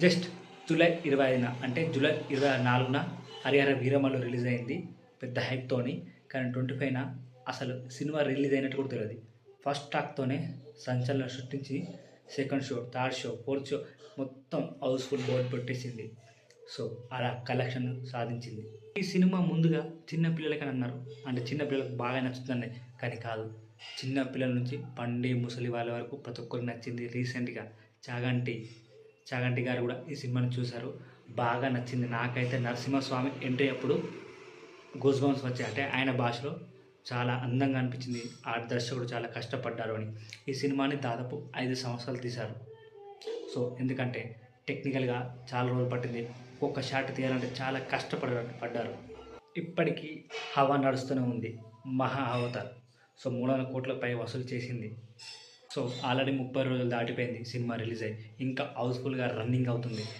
Just July ఇరవై ఐదున అంటే జూలై ఇరవై నాలుగున హరిహర వీరమల్లు రిలీజ్ అయింది. పెద్ద హైప్తోని కానీ ట్వంటీ ఫైవ్న అసలు సినిమా రిలీజ్ అయినట్టు కూడా తెలియదు ఫస్ట్ టాక్తోనే సంచలనం సృష్టించి second show third show fourth show మొత్తం హౌస్ఫుల్ బోర్డు పెట్టేసింది. సో అలా కలెక్షన్ సాధించింది. ఈ సినిమా ముందుగా చిన్న పిల్లలకని అన్నారు. అంటే చిన్న పిల్లలకు బాగా నచ్చుతుంది కానీ కాదు. చిన్న పిల్లల నుంచి పండి ముసలి వాళ్ళ వరకు ప్రతి ఒక్కరికి నచ్చింది. రీసెంట్గా చాగంటి చాగంటి గారు కూడా ఈ సినిమాని చూశారు. బాగా నచ్చింది. నాకైతే నరసింహస్వామి ఎంట్రీ అప్పుడు గూస్ బౌన్స్ వచ్చాయి. అంటే ఆయన భాషలో చాలా అందంగా అనిపించింది. ఆ దర్శకుడు చాలా కష్టపడ్డారు అని. ఈ సినిమాని దాదాపు ఐదు సంవత్సరాలు తీశారు. సో ఎందుకంటే టెక్నికల్గా చాలా రోజులు పట్టింది. ఒక్కొక్క షాట్ తీయాలంటే చాలా కష్టపడ పడ్డారు. ఇప్పటికీ హవా నడుస్తూనే ఉంది. మహా అవతార్. సో మూడు వందల కోట్ల పై వసూలు చేసింది. సో ఆల్రెడీ ముప్పై రోజులు దాటిపోయింది సినిమా రిలీజ్ అయ్యి. ఇంకా హౌస్ఫుల్గా రన్నింగ్ అవుతుంది.